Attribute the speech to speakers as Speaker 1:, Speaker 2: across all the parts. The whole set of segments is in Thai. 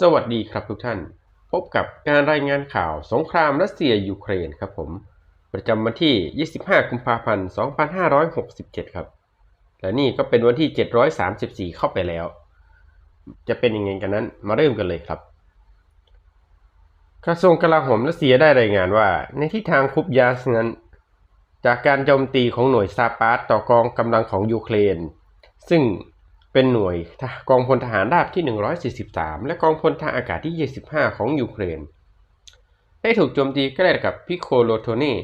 Speaker 1: สวัสดีครับทุกท่าน พบกับการรายงานข่าวสงครามรัสเซียยูเครนครับผม ประจำวันที่ 25 กุมภาพันธ์ 2567 ครับ และนี่ก็เป็นวันที่ 734 เข้าไปแล้ว จะเป็นยังไงกันนั้นมาเริ่มกันเลยครับ กระทรวงกลาโหมรัสเซียได้รายงานว่า ในทิศทางคุบยาสนั้น จากการโจมตีของหน่วยซาปาร์ตต่อกองกำลังของยูเครน ซึ่ง เป็นหน่วยกองพลทหารราบที่ 143 และกองพลทหารอากาศที่ 25 ของยูเครน ได้ถูกโจมตีใกล้กับพิโคโลโทเน่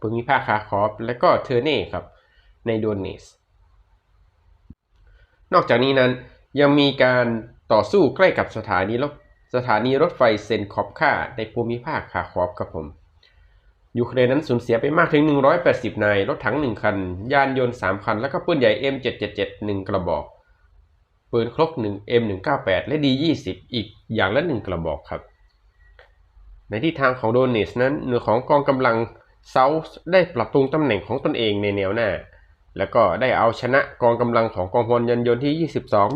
Speaker 1: ภูมิภาคคาคอฟและก็เทอร์เน่ครับในโดเนส นอกจากนี้นั้นยังมีการต่อสู้ใกล้กับสถานีรถสถานีรถไฟเซนคอฟคาในภูมิภาคคาคอฟครับผมยูเครนนั้นสูญเสียไปมากถึง 180 นาย รถถัง 1 คัน ยานยนต์ 3 คัน และก็ปืนใหญ่ M777 1 กระบอก ปืนครก1 M198 และ D20 อีกอย่างละ 1 กระบอกครับ ในที่ทางของโดเนสนั้นหน่วยของกองกำลังเซาท์ได้ปรับปรุงตำแหน่งของตนเองในแนวหน้า แล้วก็ได้เอาชนะกองกำลังของกองพลยานยนต์ที่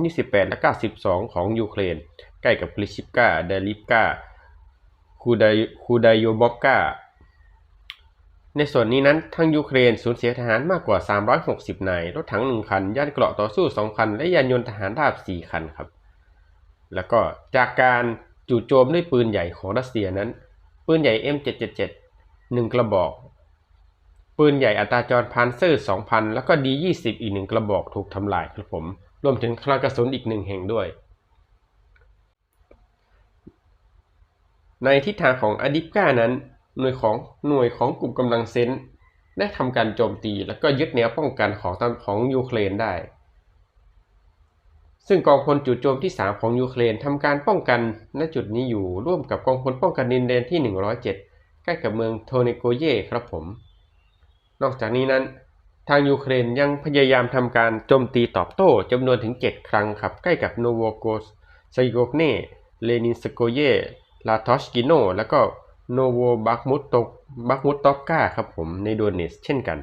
Speaker 1: 22 28 และ 92 ของยูเครน ใกล้กับคลิชิปกาเดลิปกาคูไดคูไดโยบอบกา ในส่วนนี้นั้นทางยูเครนสูญเสียทหารมากกว่า 360 นาย รถถัง 1 คัน ยานเกราะต่อสู้ 2 คัน และยานยนต์ทหารราบ 4 คันครับ แล้วก็จากการจู่โจมด้วยปืนใหญ่ของรัสเซียนั้น ปืนใหญ่ M777 1 กระบอก ปืนใหญ่อัตราจรพานเซอร์ 2,000 แล้วก็ D20 อีก 1 กระบอกถูกทำลายครับผม รวมถึงคลังกระสุนอีกหนึ่งแห่งด้วย ในทิศทางของอดิปกานั้น หน่วยของหน่วยของกลุ่มกำลังเซนได้ทำการโจมตีแล้วก็ยึดแนวป้องกันของตของยูเครนได้ ซึ่งกองพลจู่โจมที่ 3 ของยูเครนทำการป้องกันณจุดนี้อยู่ร่วมกับกองพลป้องกันดินแดนที่ 107 ใกล้กับเมืองโทเนโกเย่ครับผม นอกจากนี้นั้น ทางยูเครนยังพยายามทำการโจมตีตอบโต้จำนวนถึง 7 ครั้งครับใกล้กับโนโวโกสไซโกเน่เลนินสโกเยลาทอชกิโนและก็ โนโวบักมุตโตบักมุตตอกกาครับผมในโดเนสเช่นกัน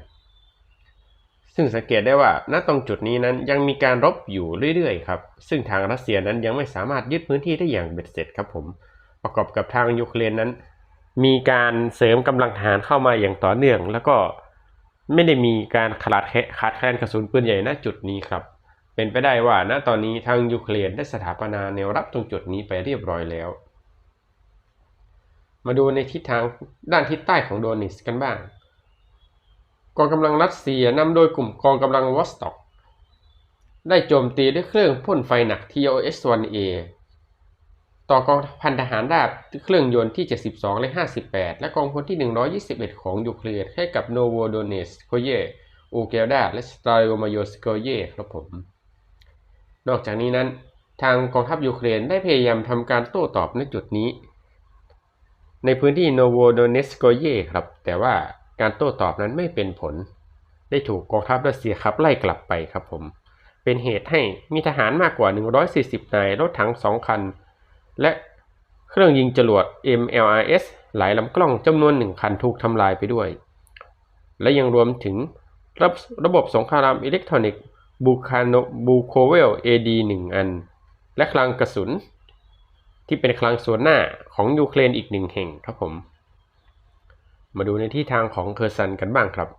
Speaker 1: ซึ่งสังเกตได้ว่าณตรงจุดนี้นั้นยังมีการรบอยู่เรื่อยๆครับ ซึ่งทางรัสเซียนั้นยังไม่สามารถยึดพื้นที่ได้อย่างเบ็ดเสร็จครับผม ประกอบกับทางยูเครนนั้น มีการเสริมกำลังทหารเข้ามาอย่างต่อเนื่อง แล้วก็ไม่ได้มีการขาดแคขาดแคลนกระสุนปืนใหญ่ณจุดนี้ครับ เป็นไปได้ว่าณตอนนี้ทางยูเครนได้สถาปนาแนวรับตรงจุดนี้ไปเรียบร้อยแล้ว มาดูในทิศทางด้านทิศใต้ของโดนิสกันบ้าง กองกำลังรัสเซียนำโดยกลุ่มกองกำลังวอสต็อก ได้โจมตีด้วยเครื่องพ่นไฟหนัก TOS-1A ต่อกองพันทหารราบเครื่องยนต์ที่ 72 และ 58 และกองพลที่ 121 ของยูเครนให้กับโนโวโดเนสโกเยอูเกลดาและสตาโยมาโยสโกเยครับผม นอกจากนี้นั้น ทางกองทัพยูเครนได้พยายามทำการโต้ตอบในจุดนี้ ในพื้นที่โนโวโดเนสโกเยครับ แต่ว่าการโต้ตอบนั้นไม่เป็นผล ได้ถูกกองทัพรัสเซียขับไล่กลับไปครับผม เป็นเหตุให้มีทหารมากกว่า 140 นาย รถถัง 2 คัน และเครื่องยิงจรวด MLRS หลายลำกล้องจำนวนหนึ่งคันถูกทำลายไปด้วย และยังรวมถึงระระบบสงครามอิเล็กทรอนิกส์บูคาโนบูโคเวล AD 1 อัน และคลังกระสุน ที่เป็นคลังส่วนหน้าของยูเครนอีกหนึ่งแห่งครับผม มาดูในที่ทางของเคอร์ซันกันบ้างครับ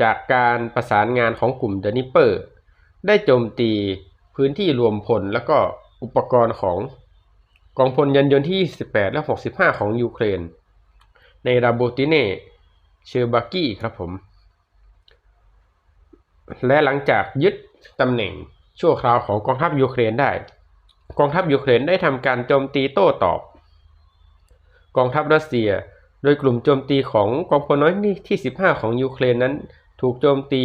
Speaker 1: จากการประสานงานของกลุ่มเดนิเปอร์ ได้โจมตีพื้นที่รวมพลและก็อุปกรณ์ของกองพลยานยนต์ที่28และ 65 ของยูเครน ในราโบติเน่เชอร์บากี้ครับผม และหลังจากยึดตำแหน่งชั่วคราวของกองทัพยูเครนได้ กองทัพยูเครนได้ทำการโจมตีโต้ตอบ กองทัพรัสเซีย โดยกลุ่มโจมตีของกองพลน้อยที่ 15 ของยูเครนนั้นถูกโจมตี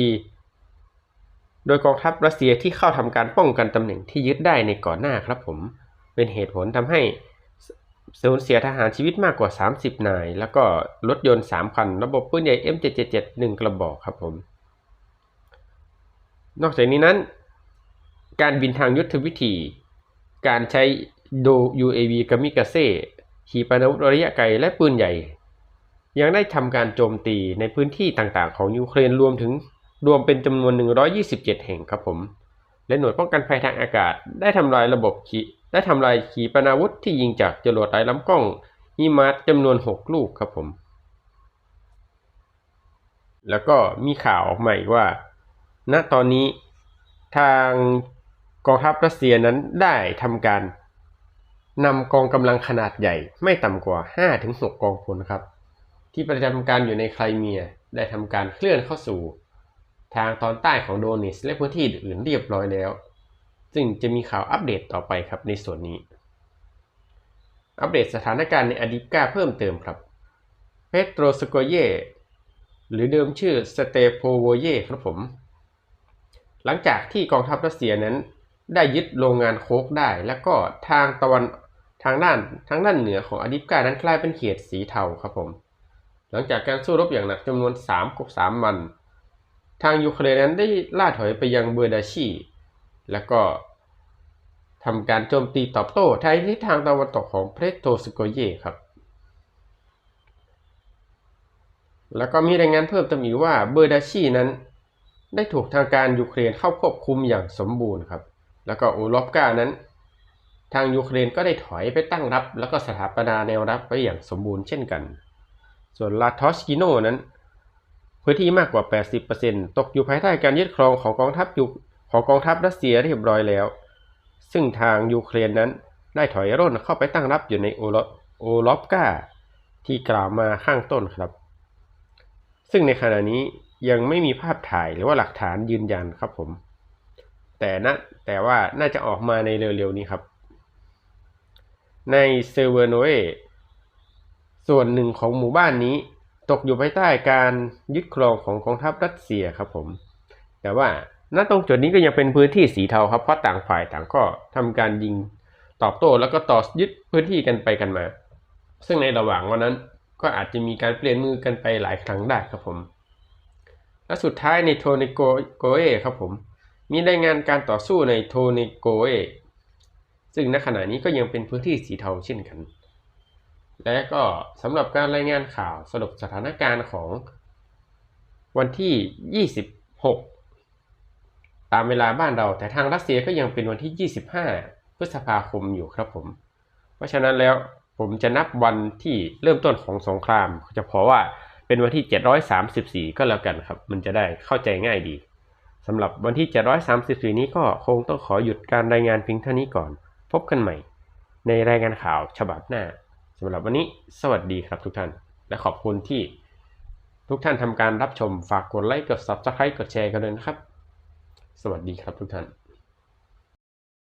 Speaker 1: โดยกองทัพรัสเซียที่เข้าทำการป้องกันตำแหน่งที่ยึดได้ในก่อนหน้าครับผม เป็นเหตุผลทำให้สูญเสียทหารชีวิตมากกว่า 30 นาย แล้วก็รถยนต์ 3 คัน ระบบปืนใหญ่ M777 1กระบอกครับผม นอกจากนี้นั้น การบินทางยุทธวิธี การใช้โด UAV กามิกาเซ่ขีปนาวุธระยะไกลและปืนใหญ่ ยังได้ทำการโจมตีในพื้นที่ต่างๆ ของยูเครนรวมถึงรวมเป็นจำนวน 127 แห่งครับผม และหน่วยป้องกันภัยทางอากาศ ได้ทำลายระบบขีได้ทำลายขีปนาวุธที่ยิงจากจรวดไร้ลำกล้องฮิมาร์จำนวน 6 ลูกครับผม แล้วก็มีข่าวออกมาอีกว่า ณตอนนี้ทาง กองทัพรัสเซียนั้นได้ทำการนำกองกำลังขนาดใหญ่ไม่ต่ำกว่า 5-6 กองพลครับ ที่ประจำการอยู่ในไครเมียได้ทำการเคลื่อนเข้าสู่ ทางตอนใต้ของโดนิสและพื้นที่อื่นเรียบร้อยแล้ว ซึ่งจะมีข่าวอัปเดตต่อไปครับในส่วนนี้ อัปเดตสถานการณ์ในอดิกาเพิ่มเติมครับเปโตรสโกเยหรือเดิมชื่อสเตโพโวเยครับผม หลังจากที่กองทัพรัสเซียนั้น ได้ยึดโรงงานโคกได้ แล้วก็ทางตะวันทางด้านทางด้านเหนือของอดิปกานั้นกลายเป็นเขตสีเทาครับผม หลังจากการสู้รบอย่างหนักจำนวน3กับ3วัน ทางยูเครนนั้นได้ล่าถอยไปยังเบอร์ดาชี แล้วก็ทำการโจมตีตอบโต้ทางทิศทางตะวันตกของเพรสโตสโกเยครับ แล้วก็มีรายงานเพิ่มเติมอีกว่าเบอร์ดาชีนั้น ได้ถูกทางการยูเครนเข้าควบคุมอย่างสมบูรณ์ครับ แล้วก็อูลอฟกานั้น ทางยูเครนก็ได้ถอยไปตั้งรับ แล้วก็สถาปนาแนวรับไว้อย่างสมบูรณ์เช่นกัน ส่วนลาทอสกิโนนั้น พื้นที่มากกว่า 80%ตกอยู่ภายใต้การยึดครองของกองทัพยุของกองทัพรัสเซียเรียบร้อยแล้ว ซึ่งทางยูเครนนั้นได้ถอยร่นเข้าไปตั้งรับอยู่ในโอลโอลอฟกาที่กล่าวมาข้างต้นครับ ซึ่งในขณะนี้ยังไม่มีภาพถ่ายหรือว่าหลักฐานยืนยันครับผม แต่นะแต่ว่าน่าจะออกมาในเร็วๆนี้ครับ ในเซเวโนเอส่วนหนึ่งของหมู่บ้านนี้ตกอยู่ภายใต้การยึดครองของกองทัพรัสเซียครับผม แต่ว่าณตรงจุดนี้ก็ยังเป็นพื้นที่สีเทาครับเพราะต่างฝ่ายต่างก็ทำการยิงตอบโต้แล้วก็ต่อยึดพื้นที่กันไปกันมา ซึ่งในระหว่างวันนั้นก็อาจจะมีการเปลี่ยนมือกันไปหลายครั้งได้ครับผม และสุดท้ายในโทนิโกโกเอครับผม มีรายงานการต่อสู้ในโทนิโกเอซึ่งณขณะนี้ก็ยังเป็นพื้นที่สีเทาเช่นกัน และก็สำหรับการรายงานข่าวสรุปสถานการณ์ของวันที่ 26 ตามเวลาบ้านเรา แต่ทางรัสเซียก็ยังเป็นวันที่ 25 พฤษภาคมอยู่ครับผม เพราะฉะนั้นแล้วผมจะนับวันที่เริ่มต้นของสงคราม จะพอว่าเป็นวันที่ 734 ก็แล้วกันครับ มันจะได้เข้าใจง่ายดี สำหรับวันที่ 734 นี้ก็คงต้องขอหยุดการรายงานเพียงเท่านี้ก่อน พบกันใหม่ ในรายงานข่าวฉบับหน้าสำหรับวันนี้ สวัสดีครับทุกท่าน และขอบคุณที่ทุกท่านทำการรับชมฝากกดไลค์กด Subscribe กดแชร์กันเลยนะครับ สวัสดีครับทุกท่าน